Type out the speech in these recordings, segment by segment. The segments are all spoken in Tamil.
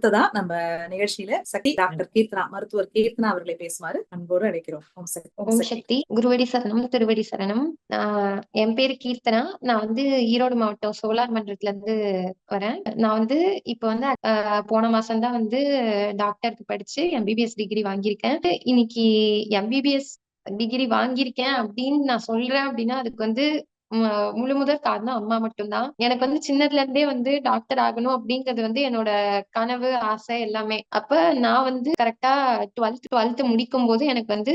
அடுத்ததா நம்ம நிகழ்ச்சியில சக்தி டாக்டர் கீர்த்தனா மருத்துவர் கீர்த்தனா அவர்களை பேசுமாறு அன்போடு அழைக்கிறோம். ஓம் சக்தி ஓம் சக்தி. குருவடி சரணம் திருவடி சரணம். நான் என் பேரு கீர்த்தனா. நான் வந்து ஈரோடு மாவட்டம் சோலார் மன்றத்துல இருந்து வரேன். நான் வந்து இப்ப வந்து போன மாசம் தான் வந்து டாக்டருக்கு படிச்சு எம்பிபிஎஸ் டிகிரி வாங்கியிருக்கேன். இன்னைக்கு எம்பிபிஎஸ் டிகிரி வாங்கியிருக்கேன் அப்படின்னு நான் சொல்றேன் அப்படின்னா அதுக்கு வந்து முழு முதல் காரணம் அம்மா மட்டும்தான். எனக்கு வந்து சின்னதுல இருந்தே வந்து டாக்டர் ஆகணும் அப்படிங்கிறது வந்து என்னோட கனவு ஆசை எல்லாமே. அப்ப நான் வந்து கரெக்டா டுவெல்த் டுவெல்த் முடிக்கும் போது எனக்கு வந்து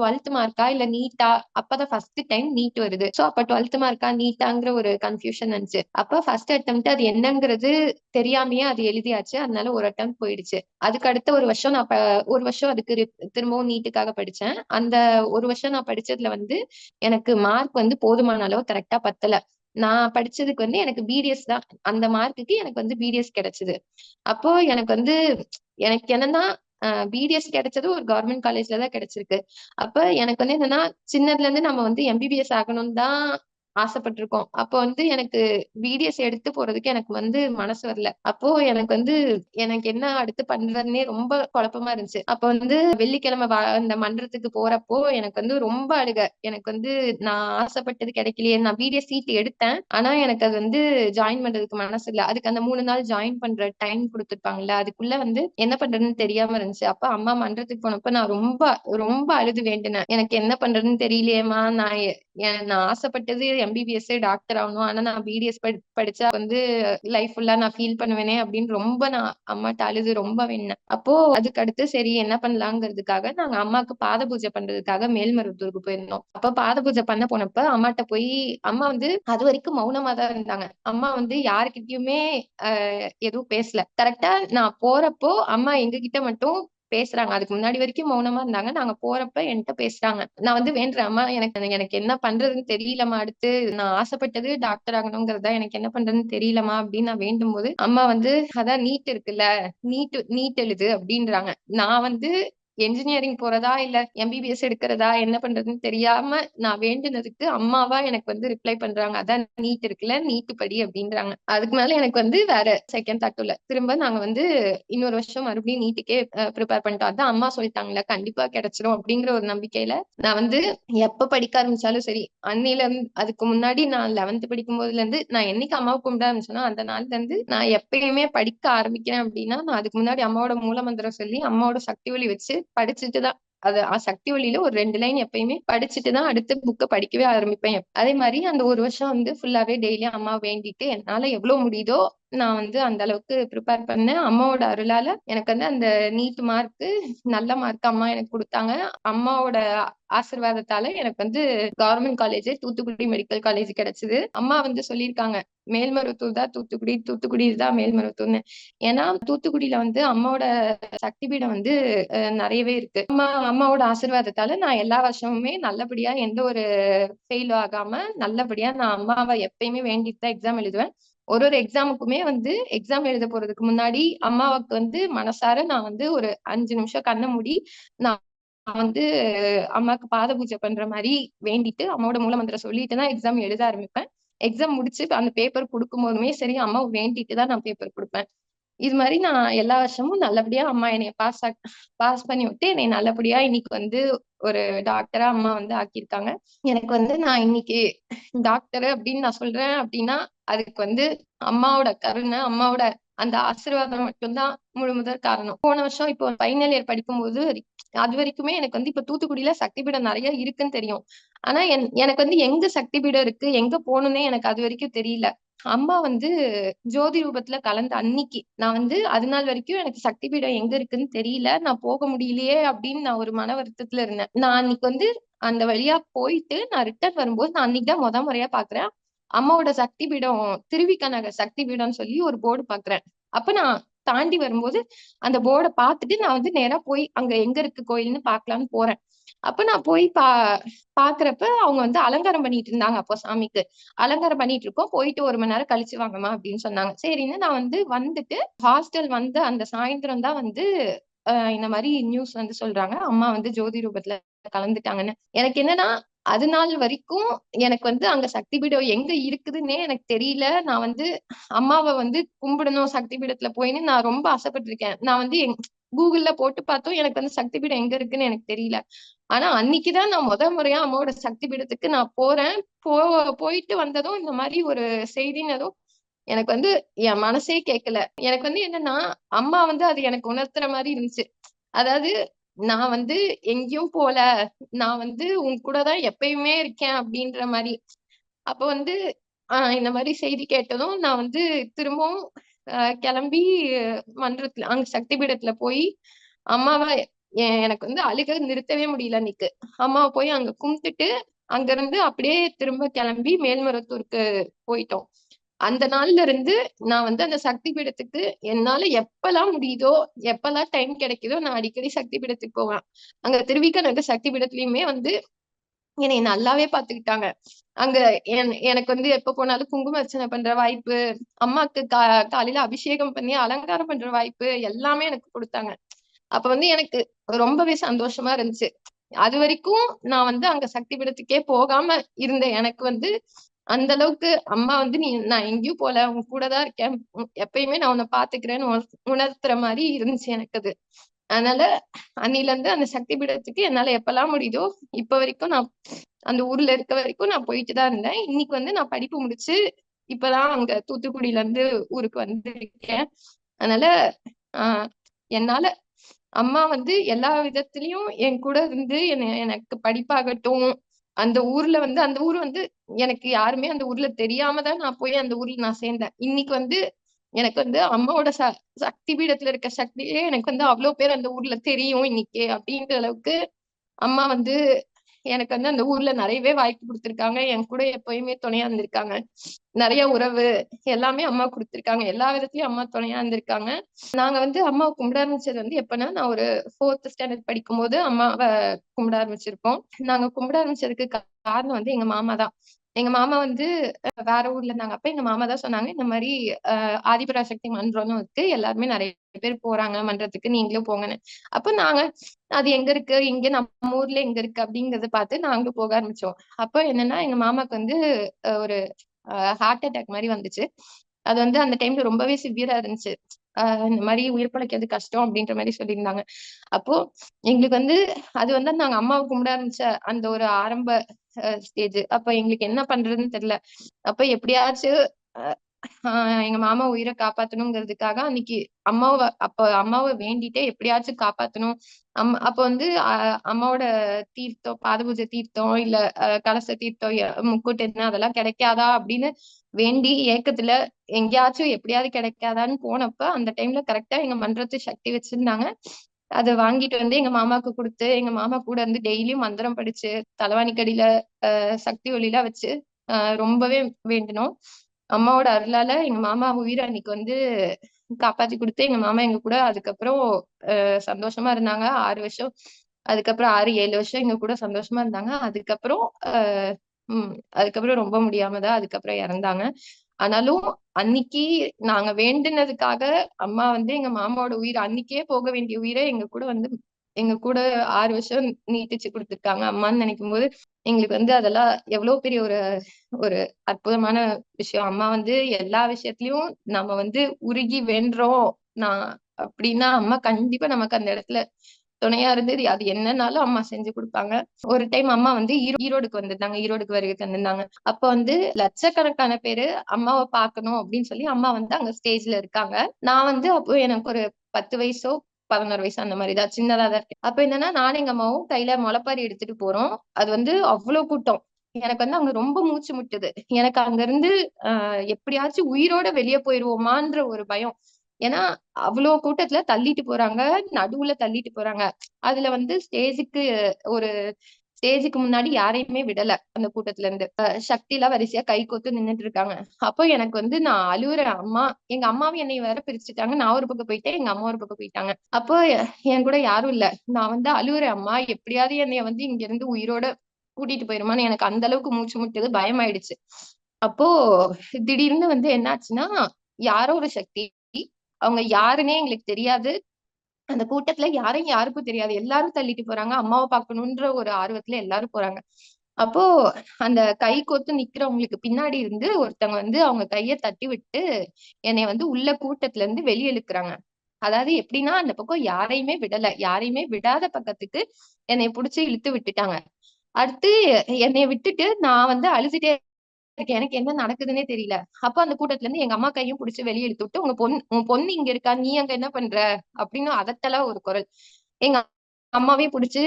டுவெல்த் மார்க்கா இல்ல நீட்டா அப்பதான் ஃபர்ஸ்ட் டைம் நீட் வருது. சோ அப்ப டுவெல்த் மார்க்கா நீட்டாங்கிற ஒரு கன்ஃபியூஷன் இருந்துச்சு அப்ப ஃபர்ஸ்ட் அட்டெம்ப்ட் அது என்னங்கிறது தெரியாமயே அது எழுதியாச்சு. அதனால ஒரு அட்டம் போயிடுச்சு. அதுக்கு அடுத்த ஒரு வருஷம் நான் ப- ஒரு வருஷம் அதுக்கு திரும்பவும் நீட்டுக்காக படிச்சேன். அந்த ஒரு வருஷம் நான் படிச்சதுல வந்து எனக்கு மார்க் வந்து போதுமான அளவு கரெக்டா பத்தல. நான் படிச்சதுக்கு வந்து எனக்கு பிடிஎஸ் தான். அந்த மார்க்குக்கு எனக்கு வந்து பிடிஎஸ் கிடைச்சது. அப்போ எனக்கு வந்து எனக்கு என்னன்னா பிடிஎஸ் கிடைச்சது ஒரு கவர்மெண்ட் காலேஜ்ல தான் கிடைச்சிருக்கு. அப்ப எனக்கு வந்து என்னன்னா சின்னதுல இருந்து நம்ம வந்து எம்பிபிஎஸ் ஆகணும்னு தான் ஆசைப்பட்டிருக்கோம். அப்போ வந்து எனக்கு பிடிஎஸ் எடுத்து போறதுக்கு எனக்கு வந்து மனசு வரல. அப்போ எனக்கு வந்து எனக்கு என்ன அடுத்து பண்றதுன்னே ரொம்ப குழப்பமா இருந்துச்சு. அப்ப வந்து வெள்ளிக்கிழமை அந்த மன்றத்துக்கு போறப்போ எனக்கு வந்து ரொம்ப அழுக. எனக்கு வந்து நான் ஆசைப்பட்டது கிடைக்கலையே நான் பிடிஎஸ் சீட் எடுத்தேன். ஆனா எனக்கு அது வந்து ஜாயின் பண்றதுக்கு மனசு இல்ல. அதுக்கு அந்த மூணு நாள் ஜாயின் பண்ற டைம் கொடுத்துருப்பாங்கல்ல அதுக்குள்ள வந்து என்ன பண்றதுன்னு தெரியாம இருந்துச்சு. அப்ப அம்மா மன்றத்துக்கு போனப்ப நான் ரொம்ப ரொம்ப அழுது வேண்டினேன். எனக்கு என்ன பண்றதுன்னு தெரியலையேம்மா நான் நான் ஆசைப்பட்டது எம்பிபிஎஸ் டாக்டர் ஆகணும். ஆனா நான் பிடிஎஸ் படிச்சா வந்து லைஃப் ஃபுல்லா நான் ஃபீல் பண்ணுவேனே அப்படின்னு ரொம்ப நான் அம்மா அழுது ரொம்ப வேணேன் அப்போ அதுக்கு அடுத்து சரி என்ன பண்ணலாங்கிறதுக்காக நாங்க அம்மாக்கு பாத பூஜை பண்றதுக்காக மேல்மருவத்தூருக்கு போயிருந்தோம். அப்ப பாத பூஜை பண்ண போனப்ப அம்மாட்ட போய் அம்மா வந்து அது வரைக்கும் மௌனமா தான் இருந்தாங்க. அம்மா வந்து யாருக்கிட்டயுமே ஆஹ் எதுவும் பேசல. கரெக்டா நான் போறப்போ அம்மா எங்க கிட்ட மட்டும் பேசுறாங்க. அதுக்கு முன்னாடி வரைக்கும் மௌனமா இருந்தாங்க. நாங்க போறப்ப என்கிட்ட பேசுறாங்க. நான் வந்து வேண்டுறேன். அம்மா எனக்கு எனக்கு என்ன பண்றதுன்னு தெரியலம்மா அடுத்து. நான் ஆசைப்பட்டது டாக்டர் ஆகணுங்கிறதா எனக்கு என்ன பண்றதுன்னு தெரியலமா அப்படின்னு நான் வேண்டும் போது அம்மா வந்து அதான் நீட் இருக்குல்ல. நீட் நீட் எழுது அப்படின்றாங்க. நான் வந்து என்ஜினியரிங் போறதா? இல்ல எம்பிபிஎஸ் எடுக்கிறதா? என்ன பண்றதுன்னு தெரியாம நான் வேண்டுனதுக்கு அம்மாவா எனக்கு வந்து ரிப்ளை பண்றாங்க. அதான் நீட் இருக்குல்ல நீட்டு படி அப்படின்றாங்க. அதுக்கு மேல எனக்கு வந்து வேற செகண்ட் தாட் இல்ல திரும்ப நாங்க வந்து இன்னொரு வருஷம் மறுபடியும் நீட்டுக்கே ப்ரிப்பேர் பண்ணிட்டோம். அதான் அம்மா சொல்லிட்டாங்கல்ல கண்டிப்பா கிடைச்சிரும் அப்படிங்கிற ஒரு நம்பிக்கையில நான் வந்து எப்ப படிக்க ஆரம்பிச்சாலும் சரி அன்னையில அதுக்கு முன்னாடி நான் லெவன்த் படிக்கும் போதுல இருந்து நான் என்னைக்கு அம்மாவை கும்பிட ஆரம்பிச்சேனோ அந்த நாள்ல இருந்து நான் எப்பயுமே படிக்க ஆரம்பிக்கிறேன் அப்படின்னா நான் அதுக்கு முன்னாடி அம்மாவோட மூலமந்திரம் சொல்லி அம்மாவோட சக்தி ஒளி வச்சு படிச்சுட்டு தான் அது அ- சக்தி ஒளியில ஒரு ரெண்டு லைன் எப்பயுமே படிச்சுட்டு தான் அடுத்த புக்கை படிக்கவே ஆரம்பிப்பேன். அதே மாதிரி அந்த ஒரு வருஷம் வந்து ஃபுல்லாவே டெய்லி அம்மா வேண்டிட்டு என்னால எவ்வளவு முடியுதோ நான் வந்து அந்த அளவுக்கு ப்ரிப்பேர் பண்ணேன். அம்மாவோட அருளால எனக்கு வந்து அந்த நீட் மார்க் நல்ல மார்க் அம்மா எனக்கு கொடுத்தாங்க. அம்மாவோட ஆசிர்வாதத்தால எனக்கு வந்து government college Thoothukudi medical college கிடைச்சது. அம்மா வந்து சொல்லியிருக்காங்க மேல்மருவத்தூர் தான் தூத்துக்குடி தூத்துக்குடி தான் மேல்மருவத்தூர்னு. ஏன்னா தூத்துக்குடியில வந்து அம்மாவோட சக்தி பீடம் வந்து நிறையவே இருக்கு. அம்மா அம்மாவோட ஆசிர்வாதத்தால நான் எல்லா வருஷமுமே நல்லபடியா எந்த ஒரு ஃபெயிலும் ஆகாம நல்லபடியா நான் அம்மாவை எப்பயுமே வேண்டிட்டு தான் எக்ஸாம் எழுதுவேன். ஒரு ஒரு எக்ஸாமுக்குமே வந்து எக்ஸாம் எழுத போறதுக்கு முன்னாடி அம்மாவுக்கு வந்து மனசார நான் வந்து ஒரு அஞ்சு நிமிஷம் கண்ணை மூடி நான் வந்து அம்மாக்கு பாத பூஜை பண்ற மாதிரி வேண்டிட்டு அம்மாவோட மூலமந்திரம் சொல்லிட்டு தான் எக்ஸாம் எழுத ஆரம்பிப்பேன். எக்ஸாம் முடிச்சு அந்த பேப்பர் கொடுக்கும் போதுமே சரி அம்மா வேண்டிட்டு தான் நான் பேப்பர் கொடுப்பேன். இது மாதிரி நான் எல்லா வருஷமும் நல்லபடியா அம்மா என்னைய பாஸ் பாஸ் பண்ணி விட்டு என்னை நல்லபடியா இன்னைக்கு வந்து ஒரு டாக்டரா அம்மா வந்து ஆக்கியிருக்காங்க. எனக்கு வந்து நான் இன்னைக்கு டாக்டர் அப்படின்னு நான் சொல்றேன் அப்படின்னா அதுக்கு வந்து அம்மாவோட கருணை அம்மாவோட அந்த ஆசீர்வாதம் மட்டும்தான் முழு முதல் காரணம். போன வருஷம் இப்போ ஃபைனல் இயர் படிக்கும்போது அது வரைக்குமே எனக்கு வந்து இப்ப தூத்துக்குடியில சக்தி பீடம் நிறைய இருக்குன்னு தெரியும். ஆனா என் எனக்கு வந்து எங்க சக்தி பீடம் இருக்கு எங்க போகணும்னே எனக்கு அது வரைக்கும் தெரியல. அம்மா வந்து ஜோதி ரூபத்துல கலந்த அன்னைக்கு. நான் வந்து அது நாள் வரைக்கும் எனக்கு சக்தி பீடம் எங்க இருக்குன்னு தெரியல. நான் போக முடியலையே அப்படின்னு நான் ஒரு மன வருத்தத்துல இருந்தேன். நான் அன்னைக்கு வந்து அந்த வழியா போயிட்டு நான் ரிட்டர்ன் வரும்போது நான் அன்னைக்கு தான் முத முறையா பாக்குறேன். அம்மாவோட சக்தி பீடம் திருவிக்க நகர் சக்தி பீடம்னு சொல்லி ஒரு போர்டு பாக்குறேன். அப்ப நான் தாண்டி வரும்போது அந்த போர்டை பார்த்துட்டு நான் வந்து நேரா போய் அங்க எங்க இருக்கு கோயில்னு பாக்கலாம்னு போறேன். அப்ப நான் போய் பா பாக்குறப்ப அவங்க வந்து அலங்காரம் பண்ணிட்டு இருந்தாங்க. அப்போ சாமிக்கு அலங்காரம் பண்ணிட்டு இருக்கோம். போயிட்டு ஒரு மணி நேரம் கழிச்சு வாங்கம்மா அப்படின்னு சொன்னாங்க. சரின்னு நான் வந்து வந்துட்டு ஹாஸ்டல் வந்து அந்த சாயந்தரம் தான் வந்து ஆஹ் இந்த மாதிரி நியூஸ் வந்து சொல்றாங்க. அம்மா வந்து ஜோதி ரூபத்துல கலந்துட்டாங்கன்னு. எனக்கு என்னன்னா அது நாள் வரைக்கும் எனக்கு வந்து அங்க சக்தி பீடம் எங்க இருக்குதுன்னே எனக்கு தெரியல. நான் வந்து அம்மாவை வந்து கும்பிடணும் சக்தி பீடத்துல போயின்னு நான் ரொம்ப ஆசைப்பட்டிருக்கேன். நான் வந்து எங் கூகுள்ல போட்டு பார்த்தோம். எனக்கு வந்து சக்தி பீடம் எங்க இருக்குன்னு எனக்கு தெரியல. ஆனா அன்னைக்குதான் நான் முத முறையா அம்மாவோட சக்தி பீடத்துக்கு நான் போறேன். போ போயிட்டு வந்ததும் இந்த மாதிரி ஒரு செய்தினதும் எனக்கு வந்து என் மனசே கேட்கல எனக்கு வந்து என்னன்னா அம்மா வந்து அது எனக்கு உணர்த்துற மாதிரி இருந்துச்சு. அதாவது நான் வந்து எங்கேயும் போல. நான் வந்து உன் கூட தான் எப்பயுமே இருக்கேன் அப்படின்ற மாதிரி. அப்ப வந்து ஆஹ் இந்த மாதிரி செய்தி கேட்டதும் நான் வந்து திரும்பவும் ஆஹ் கிளம்பி மன்றத்துல அங்க சக்தி பீடத்துல போய் அம்மாவை எனக்கு வந்து அழுக நிறுத்தவே முடியல அன்னைக்கு. அம்மாவை போய் அங்க கும்பிட்டுட்டு அங்க இருந்து அப்படியே திரும்ப கிளம்பி மேல்மருவத்தூருக்கு போயிட்டோம். அந்த நாள்ல இருந்து நான் வந்து அந்த சக்தி பீடத்துக்கு என்னால எப்பெல்லாம் முடியுதோ எப்பெல்லாம் டைம் கிடைக்குதோ நான் அடிக்கடி சக்தி பீடத்துக்கு போவேன். அங்க திருவிக்க நகர் சக்தி பீடத்துலயுமே வந்து என்னை நல்லாவே பாத்துக்கிட்டாங்க அங்க என்- எனக்கு வந்து எப்ப போனாலும் குங்கும அர்ச்சனை பண்ற வாய்ப்பு அம்மாக்கு கா காலையில அபிஷேகம் பண்ணி அலங்காரம் பண்ற வாய்ப்பு எல்லாமே எனக்கு கொடுத்தாங்க. அப்ப வந்து எனக்கு ரொம்பவே சந்தோஷமா இருந்துச்சு. அது வரைக்கும் நான் வந்து அங்க சக்தி பீடத்துக்கே போகாம இருந்த எனக்கு வந்து அந்த அளவுக்கு அம்மா வந்து நீ நான் எங்கேயும் போல உன் கூட தான் இருக்கேன் எப்பயுமே நான் உன்னை பாத்துக்கிறேன்னு உணர்த்துற மாதிரி இருந்துச்சு எனக்கு அது. அதனால அன்னில இருந்து அந்த சக்தி பீடத்துக்கு என்னால எப்பெல்லாம் முடியுதோ இப்ப வரைக்கும் நான் அந்த ஊர்ல இருக்க வரைக்கும் நான் போயிட்டு தான் இருந்தேன். இன்னைக்கு வந்து நான் படிப்பு முடிச்சு இப்பதான் அங்க தூத்துக்குடியில இருந்து ஊருக்கு வந்திருக்கேன். அதனால ஆஹ் என்னால அம்மா வந்து எல்லா விதத்திலயும் என் கூட இருந்து என்ன எனக்கு படிப்பாகட்டும் அந்த ஊர்ல வந்து அந்த ஊர் வந்து எனக்கு யாருமே அந்த ஊர்ல தெரியாம தான் நான் போய் அந்த ஊர்ல நான் சேர்ந்தேன். இன்னைக்கு வந்து எனக்கு வந்து அம்மாவோட ச சக்தி பீடத்துல இருக்க சக்தியே எனக்கு வந்து அவ்வளவு பேர் அந்த ஊர்ல தெரியும் இன்னைக்கு அப்படின்ற அளவுக்கு அம்மா வந்து எனக்கு வந்து அந்த ஊர்ல நிறையவே வாய்ப்பு கொடுத்துருக்காங்க. என் கூட எப்பயுமே துணையா இருந்திருக்காங்க. நிறைய உறவு எல்லாமே அம்மா கொடுத்துருக்காங்க. எல்லா விதத்துலயும் அம்மா துணையா இருந்திருக்காங்க. நாங்க வந்து அம்மா கும்பிட ஆரம்பிச்சது வந்து எப்பன்னா நான் ஒரு ஃபோர்த் ஸ்டாண்டர்ட் படிக்கும் போது அம்மாவை கும்பிட ஆரம்பிச்சிருக்கோம் நாங்க கும்பிட ஆரம்பிச்சதுக்கு காரணம் வந்து எங்க மாமா தான் எங்க மாமா வந்து வேற ஊர்ல இருந்தாங்க. அப்ப எங்க மாமா தான் சொன்னாங்க இந்த மாதிரி அஹ், ஆதிபராசக்தி மன்றம்னு இருக்கு. எல்லாருமே நிறைய பேர் போறாங்க மன்றத்துக்கு. நீங்களும் போங்கன்னு. அப்ப நாங்க அது எங்க இருக்கு? இங்க நம்ம ஊர்ல எங்க இருக்கு? அப்படிங்கறத பார்த்து நாங்க போக ஆரம்பிச்சோம். அப்ப என்னன்னா எங்க மாமாக்கு வந்து அஹ், ஒரு ஹார்ட் அட்டாக் மாதிரி வந்துச்சு. அது வந்து அந்த டைம்ல ரொம்பவே சிவியரா இருந்துச்சு. ஆஹ் இந்த மாதிரி உயிர் பழைக்கிறது கஷ்டம் அப்படின்ற மாதிரி சொல்லியிருந்தாங்க. அப்போ எங்களுக்கு வந்து அது வந்து நாங்க அம்மாவை கும்பிட ஆரம்பிச்ச அந்த ஒரு ஆரம்ப ஸ்டேஜ் அப்ப எங்களுக்கு என்ன பண்றதுன்னு தெரியல. அப்ப எப்படியாச்சும் அஹ் எங்க மாமா உயிரை காப்பாத்தணுங்கிறதுக்காக அன்னைக்கு அம்மாவை அப்ப அம்மாவை வேண்டிட்டே எப்படியாச்சும் காப்பாத்தணும். அம் அப்ப வந்து அஹ் அம்மாவோட தீர்த்தம் பாதபூஜை தீர்த்தம் இல்ல அஹ் கலச தீர்த்தம் எ- முக்கூட்டு என்ன அதெல்லாம் கிடைக்காதா அப்படின்னு வேண்டி ஏக்கத்துல எங்கேயாச்சும் எப்படியாவது கிடைக்காதான்னு போனப்ப அந்த டைம்ல கரெக்டா எங்க மன்றத்து சக்தி வச்சிருந்தாங்க. அதை வாங்கிட்டு வந்து எங்க மாமாக்கு கொடுத்து எங்க மாமா கூட இருந்து டெய்லியும் மந்திரம் படிச்சு தலைவாணிக்கடியில அஹ் சக்தி ஒளியில வச்சு ஆஹ் ரொம்பவே வேண்டினோம். அம்மாவோட அருளால எங்க மாமா உயிரன்னைக்கு வந்து காப்பாத்தி கொடுத்து எங்க மாமா எங்க கூட அதுக்கப்புறம் சந்தோஷமா இருந்தாங்க. ஆறு வருஷம் அதுக்கப்புறம் ஆறு ஏழு வருஷம் எங்க கூட சந்தோஷமா இருந்தாங்க. அதுக்கப்புறம் ஆஹ் உம் அதுக்கப்புறம் ரொம்ப முடியாம தான் அதுக்கப்புறம் இறந்தாங்க. ஆனாலும் அன்னைக்கு நாங்க வேண்டுனதுக்காக அம்மா வந்து எங்க மாமாவோட உயிர் அன்னைக்கே போக வேண்டிய உயிரை எங்க கூட வந்து எங்க கூட ஆறு வருஷம் நீட்டிச்சு கொடுத்துருக்காங்க. அம்மான்னு நினைக்கும் போது எங்களுக்கு வந்து அதெல்லாம் எவ்வளவு பெரிய ஒரு ஒரு அற்புதமான விஷயம். அம்மா வந்து எல்லா விஷயத்திலயும் நம்ம வந்து உருகி வேண்டுறோம் நான் அப்படின்னா அம்மா கண்டிப்பா நமக்கு அந்த இடத்துல துணையா இருந்தது. அது என்னன்னாலும் அம்மா செஞ்சு கொடுப்பாங்க. ஒரு டைம் அம்மா வந்து ஈரோடுக்கு வந்திருந்தாங்க. ஈரோடுக்கு வருகை தந்திருந்தாங்க அப்ப வந்து லட்சக்கணக்கான பேரு அம்மாவை பார்க்கணும் அப்படின்னு சொல்லி அம்மா வந்து அங்க ஸ்டேஜ்ல இருக்காங்க. நான் வந்து அப்போ எனக்கு ஒரு பத்து வயசோ பதினோரு வயசு அந்த மாதிரிதான் சின்னதா தான் இருக்கு. அப்ப என்னன்னா நானும் எங்க அம்மாவும் கையில முளைப்பாரி எடுத்துட்டு போறோம். அது வந்து அவ்வளவு கூட்டம். எனக்கு வந்து அங்க ரொம்ப மூச்சு முட்டுது. எனக்கு அங்க இருந்து ஆஹ் எப்படியாச்சும் உயிரோட வெளியே போயிருவோமான்ற ஒரு பயம். ஏன்னா அவ்வளவு கூட்டத்துல தள்ளிட்டு போறாங்க நடுவுல தள்ளிட்டு போறாங்க. அதுல வந்து ஸ்டேஜுக்கு ஒரு ஸ்டேஜுக்கு முன்னாடி யாரையுமே விடல அந்த கூட்டத்துல இருந்து. அஹ் வரிசையா கை கோத்து நின்னுட்டு இருக்காங்க. அப்போ எனக்கு வந்து நான் அழுவுறேன் அம்மா எங்க அம்மாவும் என்னை வேற பிரிச்சுட்டாங்க. நான் ஒரு பக்கம் போயிட்டேன் எங்க அம்மா ஒரு பக்கம் போயிட்டாங்க. அப்போ என் கூட யாரும் இல்ல. நான் வந்து அழுவுறேன் அம்மா எப்படியாவது என்னைய வந்து இங்க இருந்து உயிரோட கூட்டிட்டு போயிருமான்னு எனக்கு அந்த அளவுக்கு மூச்சு முட்டது பயமாயிடுச்சு. அப்போ திடீர்னு வந்து என்னாச்சுன்னா யாரோ ஒரு சக்தி அவங்க யாருன்னே எங்களுக்கு தெரியாது. அந்த கூட்டத்துல யாரையும் யாருக்கும் தெரியாது. எல்லாரும் தள்ளிட்டு போறாங்க. அம்மாவை பார்க்கணுன்ற ஒரு ஆர்வத்துல எல்லாரும் போறாங்க. அப்போ அந்த கை கோத்து நிக்கிறவங்களுக்கு பின்னாடி இருந்து ஒருத்தவங்க வந்து அவங்க கைய தட்டி விட்டு என்னை வந்து உள்ள கூட்டத்துல இருந்து வெளியெழுக்குறாங்க அதாவது எப்படின்னா அந்த பக்கம் யாரையுமே விடல. யாரையுமே விடாத பக்கத்துக்கு என்னை புடிச்சு இழுத்து விட்டுட்டாங்க. அடுத்து என்னைய விட்டுட்டு நான் வந்து அழுதுட்டே இருக்கேன் எனக்கு என்ன நடக்குதுன்னே தெரியல. அப்ப அந்த கூட்டத்துல இருந்து எங்க அம்மா கையும் புடிச்சு வெளிய இழுத்து விட்டு உங்க பொண்ணு உன் பொண்ணு இங்க இருக்கா? நீ அங்க என்ன பண்ற? அப்படின்னு அதட்டலா ஒரு குரல். எங்க அம்மாவையும் புடிச்சு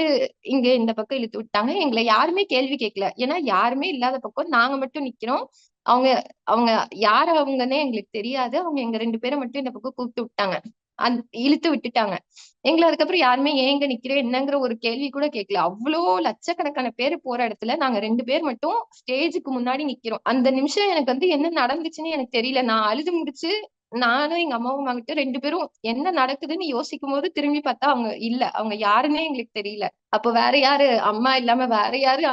இங்க இந்த பக்கம் இழுத்து விட்டாங்க. எங்களை யாருமே கேள்வி கேட்கல ஏன்னா யாருமே இல்லாத பக்கம் நாங்க மட்டும் நிக்கிறோம். அவங்க அவங்க யார் அவங்கன்னே எங்களுக்கு தெரியாது. அவங்க எங்க ரெண்டு பேரை மட்டும் இந்த பக்கம் கூப்பிட்டு விட்டாங்க. அந் இழுத்து விட்டுட்டாங்க. எங்களை அதுக்கப்புறம் யாருமே ஏங்க நிக்கிறேன் என்னங்கிற ஒரு கேள்வி கூட கேட்கல. அவ்வளோ லட்சக்கணக்கான பேர் போற இடத்துல நாங்க ரெண்டு பேர் மட்டும் ஸ்டேஜுக்கு முன்னாடி நிக்கிறோம். அந்த நிமிஷம் எனக்கு வந்து என்ன நடந்துச்சுன்னு எனக்கு தெரியல. நான் அழுது முடிச்சு நானும் எங்க அம்மாவும் வாங்கிட்டு ரெண்டு பேரும் என்ன நடக்குதுன்னு யோசிக்கும் போது திரும்பி பார்த்தா அவங்க இல்ல. அவங்க யாருன்னே எங்களுக்கு தெரியல. அப்ப வேற யாரு? அம்மா இல்லாம வேற யாரு?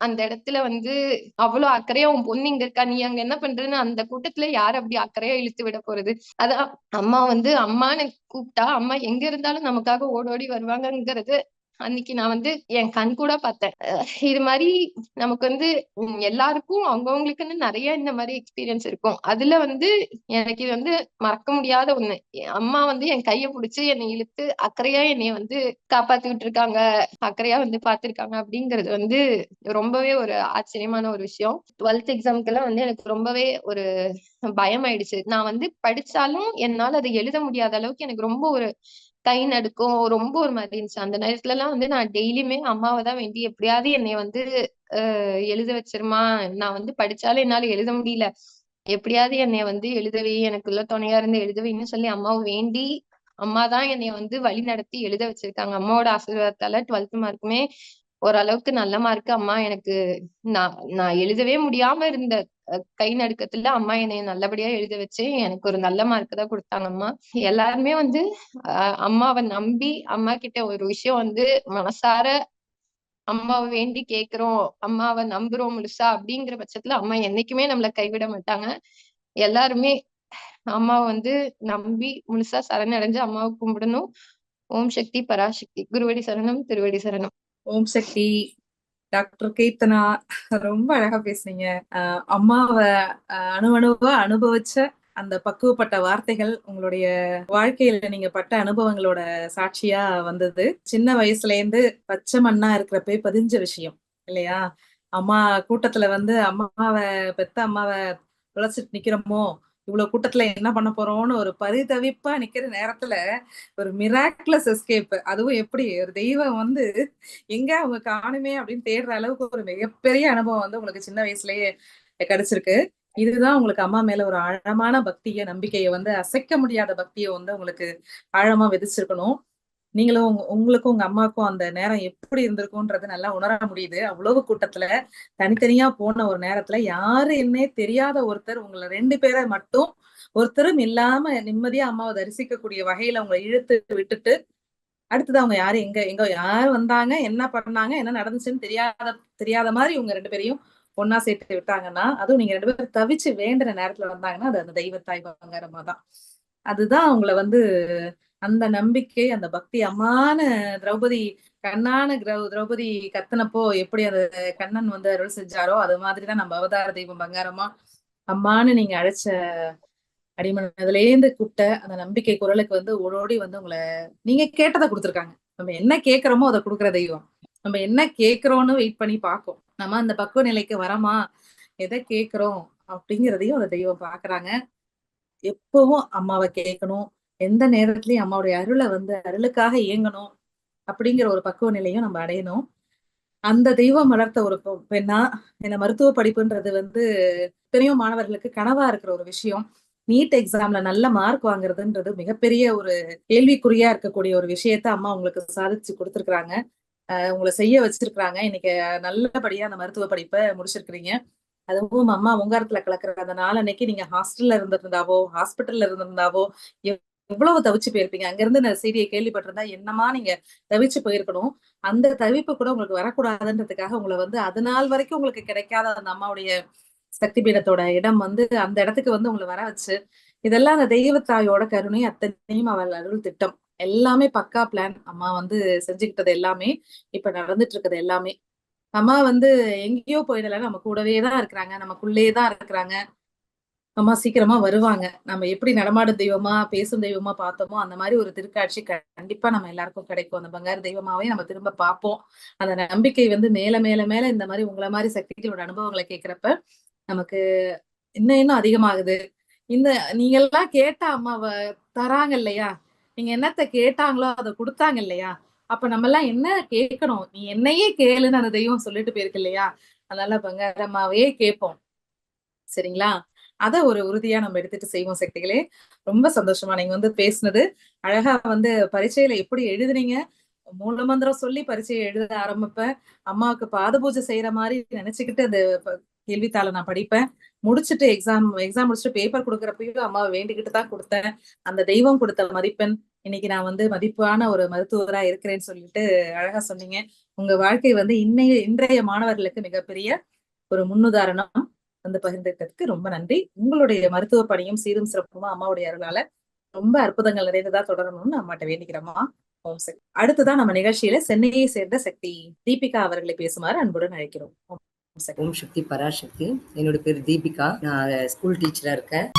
அந்த இடத்துல வந்து அவ்வளவு அக்கறையா உன் பொண்ணு இங்க இருக்கா? நீ அங்க என்ன பண்றன்னு அந்த கூட்டத்துல யார் அப்படி அக்கறையா இழுத்து விட போறது? அதான் அம்மா வந்து அம்மான்னு கூப்பிட்டா அம்மா எங்க இருந்தாலும் நமக்காக ஓடோடி வருவாங்கங்கிறது அன்னைக்கு நான் வந்து என் கண் கூட பார்த்தேன். இது மாதிரி நமக்கு வந்து எல்லாருக்கும் அவங்கவுங்களுக்குன்னு நிறைய இந்த மாதிரி எக்ஸ்பீரியன்ஸ் இருக்கும். அதுல வந்து எனக்கு இது வந்து மறக்க முடியாத ஒண்ணு. என் அம்மா வந்து என் கைய புடிச்சு என்னை இழுத்து அக்கறையா என்னைய வந்து காப்பாத்தி விட்டுருக்காங்க அக்கறையா வந்து பாத்திருக்காங்க அப்படிங்கிறது வந்து ரொம்பவே ஒரு ஆச்சரியமான ஒரு விஷயம். டுவெல்த் எக்ஸாம்க்கெல்லாம் வந்து எனக்கு ரொம்பவே ஒரு பயம் ஆயிடுச்சு நான் வந்து படிச்சாலும் என்னால அதை எழுத முடியாத அளவுக்கு எனக்கு ரொம்ப ஒரு கை நடுக்கும் ரொம்ப ஒரு மாதிரி இருந்துச்சு. அந்த நேரத்துல எல்லாம் வந்து நான் டெய்லியுமே அம்மாவை தான் வேண்டி எப்படியாவது என்னை வந்து அஹ் எழுத வச்சிருமா? நான் வந்து படிச்சாலும் என்னால எழுத முடியல. எப்படியாவது என்னை வந்து எழுதவே எனக்குள்ள துணையா இருந்து எழுதவேன்னு சொல்லி அம்மாவை வேண்டி அம்மா தான் என்னை வந்து வழி நடத்தி எழுத வச்சிருக்காங்க. அம்மாவோட ஆசீர்வாதத்தால டுவெல்த் மார்க்குமே ஓரளவுக்கு நல்ல மார்க் அம்மா எனக்கு நான் நான் எழுதவே முடியாம இருந்த கை நடுக்கத்துல அம்மா என்னைய நல்லபடியா எழுத வச்சு எனக்கு ஒரு நல்ல மார்க் தான் கொடுத்தாங்க அம்மா எல்லாருமே வந்து அஹ், அம்மாவை நம்பி அம்மா கிட்ட ஒரு விஷயம் வந்து மனசார அம்மாவை வேண்டி கேக்குறோம் அம்மாவை நம்புறோம் முழுசா அப்படிங்கிற பட்சத்துல அம்மா என்னைக்குமே நம்மள கைவிட மாட்டாங்க. எல்லாருமே அம்மாவை வந்து நம்பி முழுசா சரணடைஞ்சு அம்மாவை கும்பிடணும். ஓம் சக்தி பராசக்தி. குருவடி சரணம் திருவடி சரணம். ஓம் சக்தி. டாக்டர் கீர்த்தனா ரொம்ப அழகா பேசுனீங்க. அம்மாவை அணுவணுவா அனுபவிச்ச அந்த பக்குவப்பட்ட வார்த்தைகள் உங்களுடைய வாழ்க்கையில நீங்க பட்ட அனுபவங்களோட சாட்சியா வந்தது. சின்ன வயசுல இருந்து பச்சை மண்ணா இருக்கிறப்ப பதிஞ்ச விஷயம் இல்லையா? அம்மா கூட்டத்துல வந்து அம்மாவை பெத்த அம்மாவை துளைச்சிட்டு நிக்கிறோமோ? இவ்வளவு கூட்டத்துல என்ன பண்ண போறோம்னு ஒரு பரிதவிப்பா நிக்கிற நேரத்துல ஒரு மிராக்லஸ் எஸ்கேப் அதுவும் எப்படி? ஒரு தெய்வம் வந்து எங்க அவங்க காணுமே அப்படின்னு தேடுற அளவுக்கு ஒரு மிகப்பெரிய அனுபவம் வந்து உங்களுக்கு சின்ன வயசுலயே கிடைச்சிருக்கு. இதுதான் உங்களுக்கு அம்மா மேல ஒரு ஆழமான பக்திய நம்பிக்கையை வந்து அசைக்க முடியாத பக்தியை வந்து உங்களுக்கு ஆழமா விதிச்சிருக்கணும். நீங்களும் உங்க- உங்களுக்கும் உங்க அம்மாவுக்கும் அந்த நேரம் எப்படி இருந்திருக்கும்ன்றது நல்லா உணர முடியுது. அவ்வளவு கூட்டத்துல தனித்தனியா போன ஒரு நேரத்துல யாரு என்னே தெரியாத ஒருத்தர் உங்களை ரெண்டு பேரை மட்டும் ஒருத்தரும் இல்லாம நிம்மதியா அம்மாவை தரிசிக்கக்கூடிய வகையில உங்களை இழுத்து விட்டுட்டு அடுத்தது அவங்க யாரு எங்க எங்க யார் வந்தாங்க என்ன பண்ணாங்க என்ன நடந்துச்சுன்னு தெரியாத தெரியாத மாதிரி இவங்க ரெண்டு பேரையும் ஒன்னா சேர்த்து விட்டாங்கன்னா அதுவும் நீங்க ரெண்டு பேரும் தவிச்சு வேண்டுற நேரத்துல வந்தாங்கன்னா அது அந்த தெய்வத்தாய் பங்காரமா தான் அதுதான் அவங்கள வந்து அந்த நம்பிக்கை அந்த பக்தி அம்மான திரௌபதி கண்ணான திரௌ- திரௌபதி கத்துனப்போ எப்படி அந்த கண்ணன் வந்து அருள் செஞ்சாரோ அது மாதிரிதான் நம்ம அவதார தெய்வம் பங்காரமா அம்மான்னு நீங்க அழைச்ச அடிமனதுலேருந்து கூப்பிட்ட அந்த நம்பிக்கை குரலுக்கு வந்து ஓடோடி வந்து உங்களை நீங்க கேட்டதை கொடுத்துருக்காங்க. நம்ம என்ன கேட்கிறோமோ அதை கொடுக்குற தெய்வம். நம்ம என்ன கேட்கிறோம்னு வெயிட் பண்ணி பார்க்கும். நம்ம அந்த பக்குவ நிலைக்கு வரமா எதை கேட்கிறோம்? அப்படிங்கிறதையும் அந்த தெய்வம் பாக்குறாங்க எப்பவும் அம்மாவை கேட்கணும். எந்த நேரத்துலயும் அம்மாவுடைய அருளை வந்து அருளுக்காக இயங்கணும் அப்படிங்கிற ஒரு பக்குவ நிலையும் நம்ம அடையணும். அந்த தெய்வம் வளர்த்த ஒரு பெண்ணா இந்த மருத்துவ படிப்புன்றது வந்து பெரிய மாணவர்களுக்கு கனவா இருக்கிற ஒரு விஷயம். நீட் எக்ஸாம்ல நல்ல மார்க் வாங்குறதுன்றது மிகப்பெரிய ஒரு கேள்விக்குறியா இருக்கக்கூடிய ஒரு விஷயத்த அம்மா உங்களுக்கு சாதிச்சு கொடுத்துருக்குறாங்க. உங்களை செய்ய வச்சிருக்கிறாங்க. இன்னைக்கு நல்லபடியா அந்த மருத்துவ படிப்பை முடிச்சிருக்கிறீங்க. அதுவும் அம்மா உங்காரத்துல கலக்குற அந்த நாள் அன்னைக்கு நீங்க ஹாஸ்டல்ல இருந்திருந்தாவோ ஹாஸ்பிட்டல்ல இருந்திருந்தாவோ எவ்வளவு தவிச்சு போயிருப்பீங்க? அங்க இருந்து செய்தியை கேள்விப்பட்டிருந்தா என்னமா நீங்க தவிச்சு போயிருக்கணும்? அந்த தவிப்பு கூட உங்களுக்கு வரக்கூடாதுன்றதுக்காக உங்களை வந்து அது நாள் வரைக்கும் உங்களுக்கு கிடைக்காத அந்த அம்மாவுடைய சக்தி பீடத்தோட இடம் வந்து அந்த இடத்துக்கு வந்து உங்களை வர வச்சு இதெல்லாம் அந்த தெய்வத்தாயோட கருணை அத்தனையும் அவள் அருள் திட்டம். எல்லாமே பக்கா பிளான். அம்மா வந்து செஞ்சுக்கிட்டது எல்லாமே இப்ப நடந்துட்டு இருக்குது எல்லாமே. அம்மா வந்து எங்கேயோ போயிடல. நம்ம கூடவே தான் இருக்கிறாங்க. நமக்குள்ளே தான் இருக்கிறாங்க. அம்மா சீக்கிரமா வருவாங்க. நம்ம எப்படி நடமாடும் தெய்வமா பேசும் தெய்வமா பார்த்தோமோ அந்த மாதிரி ஒரு திருக்காட்சி கண்டிப்பா நம்ம எல்லாருக்கும் கிடைக்கும். அந்த பங்காரு தெய்வமாவே நம்ம திரும்ப பார்ப்போம். அந்த நம்பிக்கை வந்து மேல மேல மேல இந்த மாதிரி உங்களை மாதிரி சக்திகளோட அனுபவங்களை கேட்கிறப்ப நமக்கு இன்னும் இன்னும் அதிகமாகுது. இந்த நீங்க எல்லாம் கேட்டா அம்மாவ தராங்க இல்லையா? நீங்க என்னத்த கேட்டாங்களோ அதை கொடுத்தாங்க இல்லையா? அப்ப நம்ம எல்லாம் என்ன கேட்கணும்? நீ என்னையே கேளுன்னு அந்த தெய்வம் சொல்லிட்டு போயிருக்கு இல்லையா? அதனால பங்காரம்மாவே கேட்போம். சரிங்களா? அத ஒரு உறுதியா நம்ம எடுத்துட்டு செய்வோம் சக்திகளே. ரொம்ப சந்தோஷமா நீங்க வந்து பேசுனது. அழகா வந்து பரீட்சையில எப்படி எழுதுனீங்க? மூலமந்திரம் சொல்லி பரீட்சையை எழுத ஆரம்பிப்பேன் அம்மாவுக்கு பாத பூஜை செய்யற மாதிரி நினைச்சுக்கிட்டு அந்த கேள்வித்தாளை நான் படிப்பேன். முடிச்சுட்டு எக்ஸாம் எக்ஸாம் முடிச்சுட்டு பேப்பர் கொடுக்குறப்பையும் அம்மாவை வேண்டிக்கிட்டு தான் கொடுத்தேன். அந்த தெய்வம் கொடுத்த மதிப்பெண். இன்னைக்கு நான் வந்து மதிப்பான ஒரு மருத்துவரா இருக்கிறேன்னு சொல்லிட்டு அழகா சொன்னீங்க. உங்க வாழ்க்கை வந்து இன்னைய இன்றைய மாணவர்களுக்கு மிகப்பெரிய ஒரு முன்னுதாரணம். வந்து பகிர்ந்துட்டதுக்கு ரொம்ப நன்றி. உங்களுடைய மருத்துவ பணியும் சீரும் சிறப்புமா அம்மாவுடைய அருளால ரொம்ப அற்புதங்கள் நிறைந்ததா தொடரணும்னு அம்மாட்ட வேண்டிக்கிறோமா? ஓம் சக்தி. அடுத்ததான் நம்ம நிகழ்ச்சியில சென்னையை சேர்ந்த சக்தி தீபிகா அவர்களை பேசுமாறு அன்புடன் அழைக்கிறோம். ஓம் ஓம் சக்தி பராசக்தி. என்னோட பேர் தீபிகா. நான் ஸ்கூல் டீச்சரா இருக்கேன்.